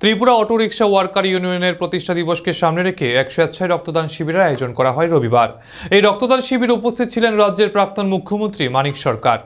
Tripura auto rickshaw worker ইউনিয়নের প্রতিষ্ঠা দিবসকে সামনে রেখে এক স্বেচ্ছায় রক্তদান শিবিরের আয়োজন করা হয় রবিবার। এই রক্তদান শিবির উপস্থিত ছিলেন রাজ্যের প্রাক্তন মুখ্যমন্ত্রী মানিক সরকার।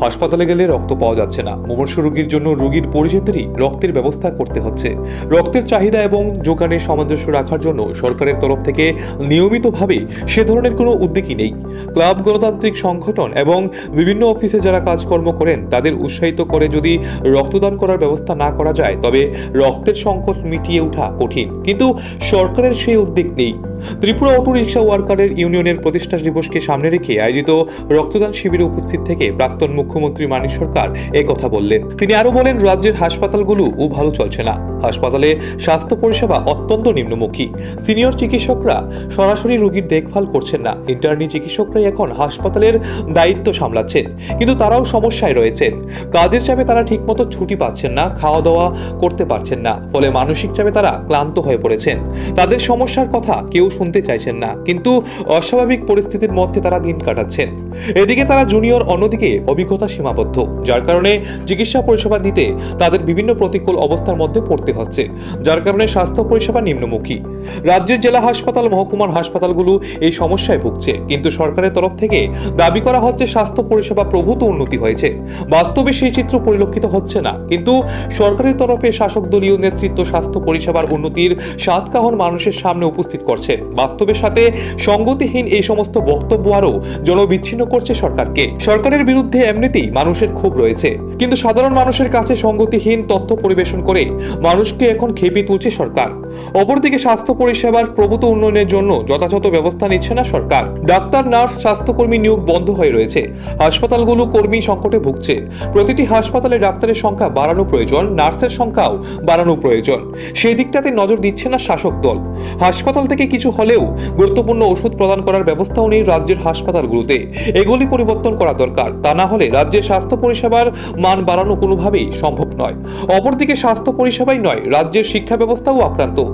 হাসপাতালে গেলে রক্ত পাওয়া যাচ্ছে না। মুমূর্ষু রোগীর জন্য রোগীর পরিচিতেরই রক্তের ব্যবস্থা করতে হচ্ছে। রক্তের চাহিদা এবং যোগানে সামঞ্জস্য রাখার জন্য সরকারের তরফ থেকে নিয়মিতভাবে সে ধরনের কোনো উদ্যোগই নেই। ক্লাব, গণতান্ত্রিক সংগঠন এবং বিভিন্ন অফিসে যারা কাজকর্ম করেন, তাদের উৎসাহিত করে যদি রক্তদান করার ব্যবস্থা না করা যায়, তবে রক্তের সংকট মিটিয়ে ওঠা কঠিন। কিন্তু সরকারের সেই উদ্যোগ নেই। ত্রিপুরা অটো রিক্সা ওয়ার্কারের ইউনিয়নের প্রতিষ্ঠা দিবসকে সামনে রেখে আয়োজিত রক্তদান শিবিরে উপস্থিত থেকে প্রাক্তন মুখ্যমন্ত্রী মানিক সরকার কথা বললেন। তিনি আরও বলেন, রাজ্যের হাসপাতালগুলো ও ভালো চলছে না। হাসপাতালে স্বাস্থ্য পরিষেবা অত্যন্ত নিম্নমুখী। সিনিয়র চিকিৎসকরা সরাসরি রোগীর দেখভাল করছেন না। ইন্টার্নি চিকিৎসকরাই এখন হাসপাতালের দায়িত্ব সামলাচ্ছেন, কিন্তু তারাও সমস্যায় রয়েছেন। কাজের চাপে তারা ঠিকমতো ছুটি পাচ্ছেন না খাওয়া দাওয়া করতে পারছেন না, ফলে মানসিক চাপে তারা ক্লান্ত হয়ে পড়েছেন। তাদের সমস্যার কথা কেউ শুনতে চাইছেন না। কিন্তু অস্বাভাবিক পরিস্থিতির মধ্যে তারা দিন কাটাচ্ছেন। এদিকে তারা জুনিয়র, অন্যদিকে অভিজ্ঞতা সীমাবদ্ধ। যার কারণে চিকিৎসা পরিষেবা দিতে তাদের বিভিন্ন প্রতিকূল অবস্থার মধ্যে পড়তে হচ্ছে। যার কারণে স্বাস্থ্য পরিষেবা নিম্নমুখী। রাজ্যের জেলা হাসপাতাল, মহকুমার হাসপাতালগুলো এই সমস্যায় ভুগছে। কিন্তু সরকারের তরফ থেকে দাবি করা হচ্ছে স্বাস্থ্য পরিষেবা প্রভূত উন্নতি হয়েছে। বাস্তবে সেই চিত্র পরিলক্ষিত হচ্ছে না। কিন্তু সরকারের তরফে শাসক দলীয় নেতৃত্ব স্বাস্থ্য পরিষেবার উন্নতির সাত কাহন মানুষের সামনে উপস্থিত করছে। বাস্তবের সাথে সঙ্গতিহীন এই সমস্ত বক্তব্য আরও জনবিচ্ছিন্ন করছে সরকারকে। সরকারের বিরুদ্ধে এমনিতেই মানুষের ক্ষোভ রয়েছে। কিন্তু সাধারণ মানুষের কাছে সঙ্গতিহীন তথ্য পরিবেশন করে মানুষকে এখন খেপে তুলছে সরকার। অপরদিকে স্বাস্থ্য পরিষেবার প্রভূত উন্নয়নের জন্য যথাযথ ব্যবস্থা নিচ্ছে না সরকার। ডাক্তার, নার্স, স্বাস্থ্যকর্মী নিয়োগ বন্ধ হয়ে রয়েছে। হাসপাতালগুলো কর্মী সংকটে ভুগছে। প্রতিটি হাসপাতালে ডাক্তারের সংখ্যা বাড়ানো প্রয়োজন, নার্সের সংখ্যাও বাড়ানো প্রয়োজন। সেই দিকটাতে নজর দিচ্ছে না শাসক দল। হাসপাতাল থেকে কিছু হলেও গুরুত্বপূর্ণ ওষুধ প্রদান করার ব্যবস্থাও নেই রাজ্যের হাসপাতালগুলোতে। এগুলি পরিবর্তন করা দরকার, তা না হলে রাজ্যের স্বাস্থ্য পরিষেবার মান বাড়ানো কোনোভাবেই সম্ভব নয়। অপরদিকে স্বাস্থ্য পরিষেবাই নয়, রাজ্যের শিক্ষা ব্যবস্থাও আক্রান্ত।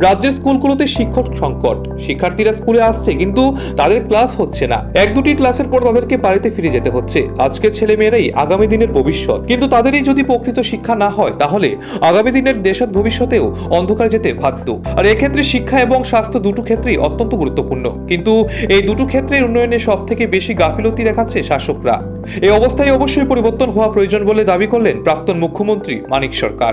রাজ্যের স্কুলগুলোতে শিক্ষক সংকট, শিক্ষার্থীরা স্কুলে আসছে কিন্তু তাদের ক্লাস হচ্ছে না। এক দুটি ক্লাসের পর তাদেরকে বাড়িতে ফিরে যেতে হচ্ছে। আজকের ছেলে মেয়েরাই আগামী দিনের ভবিষ্যৎ। কিন্তু তাদেরই যদি প্রকৃত শিক্ষা না হয়, তাহলে আগামী দিনের দেশের ভবিষ্যতেও অন্ধকার যেতে বাধ্য। আর এক্ষেত্রে শিক্ষা এবং স্বাস্থ্য দুটো ক্ষেত্রেই অত্যন্ত গুরুত্বপূর্ণ। কিন্তু এই দুটো ক্ষেত্রের উন্নয়নে সব থেকে বেশি গাফিলতি দেখাচ্ছে শাসকরা। এই অবস্থায় অবশ্যই পরিবর্তন হওয়া প্রয়োজন বলে দাবি করলেন প্রাক্তন মুখ্যমন্ত্রী মানিক সরকার।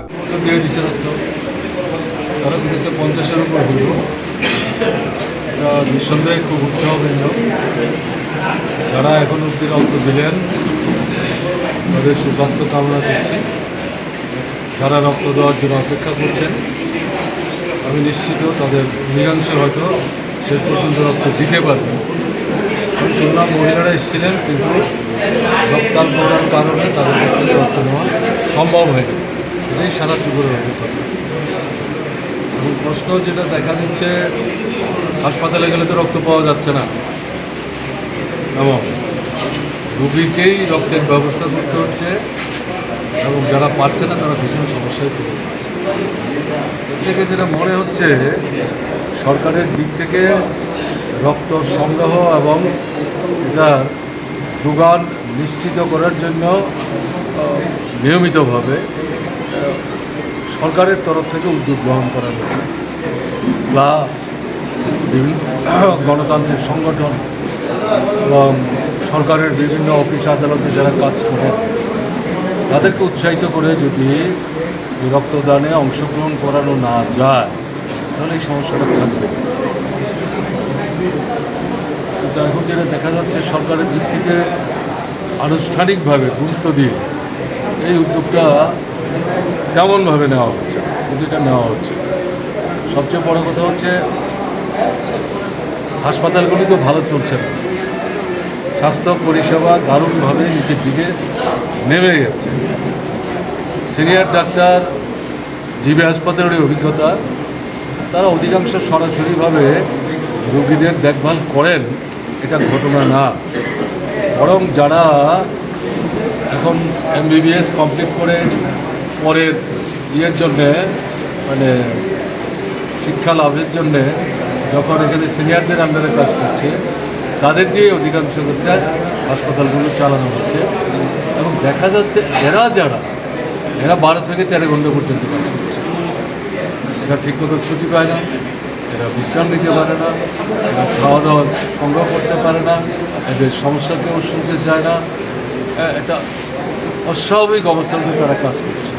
যারা এখন অব্দি রক্ত দিলেন, তাদের সুস্বাস্থ্য কামনা করছি। যারা রক্ত দেওয়ার জন্য অপেক্ষা করছেন আমি নিশ্চিত তাদের অধিকাংশ হয়তো শেষ পর্যন্ত রক্ত দিতে পারবে। আমি শুনলাম মহিলারা এসেছিলেন, কিন্তু রক্তাল করার কারণে তাদের কাছ থেকে রক্ত নেওয়া সম্ভব হয়নি। এটাই সারা ত্রিপুরার অভিজ্ঞতা। এবং প্রশ্ন যেটা দেখা দিচ্ছে, হাসপাতালে গেলে তো রক্ত পাওয়া যাচ্ছে না। এবং রুগীকেই রক্তের ব্যবস্থা করতে হচ্ছে, এবং যারা পারছে না তারা ভীষণ সমস্যায় পড়ে যাচ্ছে। থেকে যেটা মনে হচ্ছে, সরকারের দিক থেকে রক্ত সংগ্রহ এবং এটার যোগান নিশ্চিত করার জন্য নিয়মিতভাবে সরকারের তরফ থেকে উদ্যোগ গ্রহণ করা দরকার ক্লাব বিভিন্ন গণতান্ত্রিক সংগঠন এবং সরকারের বিভিন্ন অফিস আদালতে যারা কাজ করেন তাদেরকে উৎসাহিত করে যদি রক্তদানে অংশগ্রহণ করানো না যায়, তাহলে এই সমস্যাটা থাকবে। কিন্তু এখন যেটা দেখা যাচ্ছে, সরকারের দিক থেকে আনুষ্ঠানিকভাবে গুরুত্ব দিয়ে এই উদ্যোগটা তেমনভাবে নেওয়া হচ্ছে কিন্তু এটা নেওয়া হচ্ছে সবচেয়ে বড় কথা হচ্ছে, হাসপাতালগুলি তো ভালো চলছে না। স্বাস্থ্য পরিষেবা দারুণভাবে নিচের দিকে নেমে গেছে। সিনিয়র ডাক্তার, জিবি হাসপাতালের অভিজ্ঞতা, তারা অধিকাংশ সরাসরিভাবে রোগীদের দেখভাল করেন, এটা ঘটনা না। বরং যারা এখন এমবিবিএস কমপ্লিট করে পরের ইয়ের জন্যে মানে শিক্ষা লাভের জন্যে যখন এখানে সিনিয়রদের আন্ডারে কাজ করছে, তাদের দিয়ে অধিকাংশ ক্ষেত্রে হাসপাতালগুলো চালানো হচ্ছে। এবং দেখা যাচ্ছে এরা যারা, এরা বারো থেকে তেরো ঘণ্টা পর্যন্ত কাজ করছে। এরা ঠিকমতো ছুটি পায় না, এরা বিশ্রাম নিতে পারে না, এরা খাওয়া দাওয়া সংগ্রহ করতে পারে না, এদের সমস্যা কেউ শুনতে চায় না। এটা অস্বাভাবিক অবস্থাতে তারা কাজ করছে।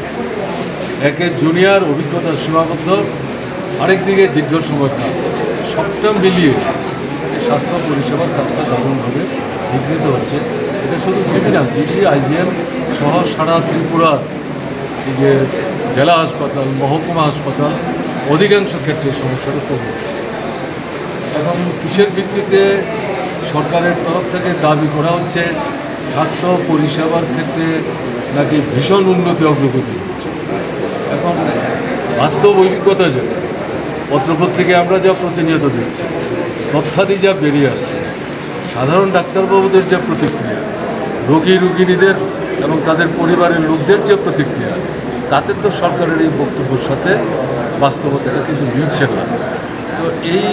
একে জুনিয়র অভিজ্ঞতা সীমাবদ্ধ আরেকদিকে দীর্ঘ সময় কাজ সবটা মিলিয়ে স্বাস্থ্য পরিষেবার কাজটা দারুণভাবে বিঘ্নিত হচ্ছে। এটা শুধু জিবি না জিবি আইজিএম সহ সারা ত্রিপুরা যে জেলা হাসপাতাল, মহকুমা হাসপাতাল, অধিকাংশ ক্ষেত্রে সমস্যাটা তৈরি হচ্ছে এখন কিসের ভিত্তিতে সরকারের তরফ থেকে দাবি করা হচ্ছে, স্বাস্থ্য পরিষেবার ক্ষেত্রে নাকি ভীষণ উন্নতি অগ্রগতি হচ্ছে? এখন বাস্তব অভিজ্ঞতা যেটা পত্রপত্রিকায় আমরা যা প্রতিনিয়ত দেখছি, তথ্যাদি যা বেরিয়ে আসছে, সাধারণ ডাক্তারবাবুদের যা প্রতিক্রিয়া রোগী রুগিনীদের এবং তাদের পরিবারের লোকদের যে প্রতিক্রিয়া, তাতে তো সরকারের এই বক্তব্যের সাথে বাস্তবতাটা কিন্তু মিলছে না। তো এই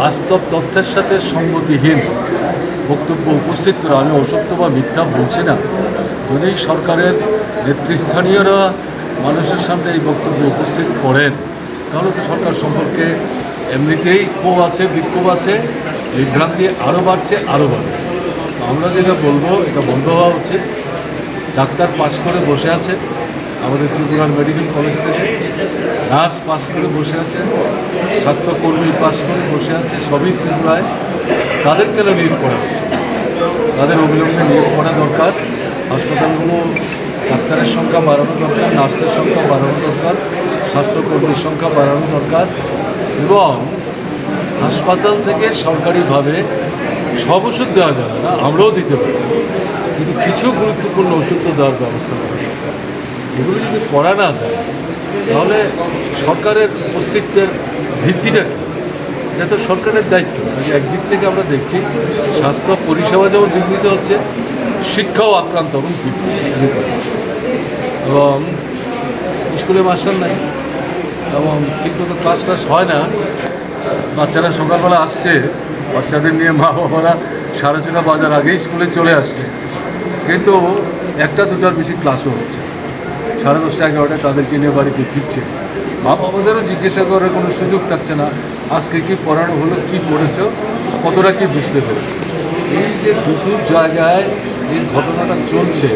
বাস্তব তথ্যের সাথে সঙ্গতিহীন বক্তব্য উপস্থিত করা আমি অসত্য বা মিথ্যা বলছি না। যদি সরকারের নেতৃস্থানীয়রা মানুষের সামনে এই বক্তব্য উপস্থিত করেন। তাহলে তো সরকার সম্পর্কে এমনিতেই ক্ষোভ আছে, বিক্ষোভ আছে, বিভ্রান্তি আরও বাড়ছে আরও বাড়বে। আমরা যেটা বলব, এটা বন্ধ হওয়া উচিত। ডাক্তার পাস করে বসে আছে, আমাদের ত্রিপুরার মেডিকেল কলেজ থেকে। নার্স পাস করে বসে আছে, স্বাস্থ্যকর্মী পাস করে বসে আছে, সবই ত্রিপুরায়। তাদের কেন নিয়োগ করা হচ্ছে। তাদের অবিলম্বে নিয়োগ করা দরকার। হাসপাতালগুলো ডাক্তারের সংখ্যা বাড়ানো দরকার, নার্সের সংখ্যা বাড়ানো দরকার, স্বাস্থ্যকর্মীর সংখ্যা বাড়ানো দরকার এবং হাসপাতাল থেকে সরকারিভাবে সব ওষুধ দেওয়া যাবে না, আমরাও দিতে পারি। কিন্তু কিছু গুরুত্বপূর্ণ ওষুধ তো দেওয়ার ব্যবস্থা করা এগুলো যদি করা না যায়, তাহলে সরকারের অস্তিত্বের ভিত্তিটা এটা তো সরকারের দায়িত্ব। একদিক থেকে আমরা দেখছি, স্বাস্থ্য পরিষেবা যেমন বিঘ্নিত হচ্ছে, শিক্ষাও আক্রান্ত এবং বিঘ্নিত হচ্ছে। এবং স্কুলে মাস্টার নাই, এবং ঠিকমতো ক্লাস টাস হয় না। বাচ্চারা সকালবেলা আসছে বাচ্চাদের নিয়ে মা বাবারা সাড়ে ছটা বাজার আগেই স্কুলে চলে আসছে। কিন্তু একটা দুটার বেশি ক্লাসও হচ্ছে। সাড়ে দশটা, এগারোটায় তাদেরকে নিয়ে বাড়িতে ফিরছে। মা বাবাদেরও জিজ্ঞাসা করার কোনো সুযোগ থাকছে না। আজকে কি পড়ানো হলো, কি পড়েছ, কতটা কি বুঝতে পেরেছ? এই যে দুটো জায়গায় যে ঘটনাটা চলছে,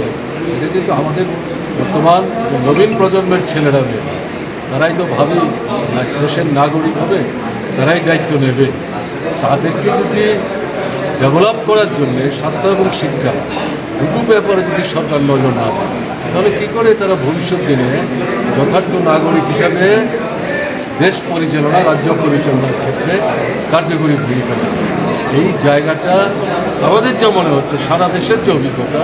এটা কিন্তু আমাদের বর্তমান নবীন প্রজন্মের ছেলেরা মেয়ে তারাই তো ভাবি দেশের নাগরিক হবে, তারাই দায়িত্ব নেবে। তাদেরকে যদি ডেভেলপ করার জন্য স্বাস্থ্য এবং শিক্ষা দুটো ব্যাপারে যদি সরকার নজর না দেয়, তাহলে কী করে তারা ভবিষ্যৎ দিনে যথার্থ নাগরিক হিসাবে দেশ পরিচালনা, রাজ্য পরিচালনার ক্ষেত্রে কার্যকরী ভূমিকা এই জায়গাটা আমাদের যা মনে হচ্ছে, সারা দেশের যে অভিজ্ঞতা,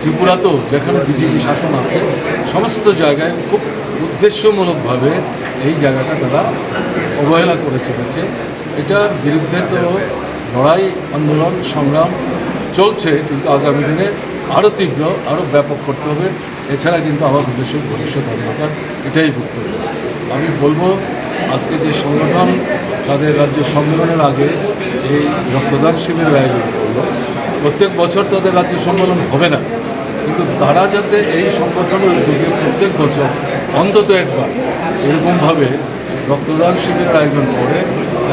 ত্রিপুরাতেও যেখানে বিজেপি শাসন আছে, সমস্ত জায়গায় খুব উদ্দেশ্যমূলকভাবে এই জায়গাটা তারা অবহেলা করে চলেছে। এটার বিরুদ্ধে তো লড়াই, আন্দোলন, সংগ্রাম চলছে, কিন্তু আগামী দিনে আরও তীব্র, আরও ব্যাপক করতে হবে। এছাড়া কিন্তু আমার দেশের ভবিষ্যৎ অন্ধকার এটাই বক্তব্য আমি বলব, আজকে যে সংগঠন, তাদের রাজ্য সম্মেলনের আগে এই রক্তদান শিবিরের আয়োজন করল। প্রত্যেক বছর তাদের রাজ্য সম্মেলন হবে না, কিন্তু তারা যাতে এই সংগঠনের উদ্যোগে প্রত্যেক বছর অন্তত একবার এরকমভাবে রক্তদান শিবিরের আয়োজন করে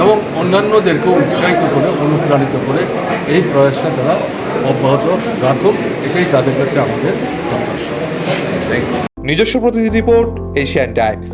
এবং অন্যান্যদেরকেও উৎসাহিত করে, অনুপ্রাণিত করে এই প্রয়াসটা তারা অব্যাহত রাখুক। এটাই তাদের কাছে আমাদের নিজস্ব প্রতিনিধি রিপোর্ট এশিয়ান টাইমস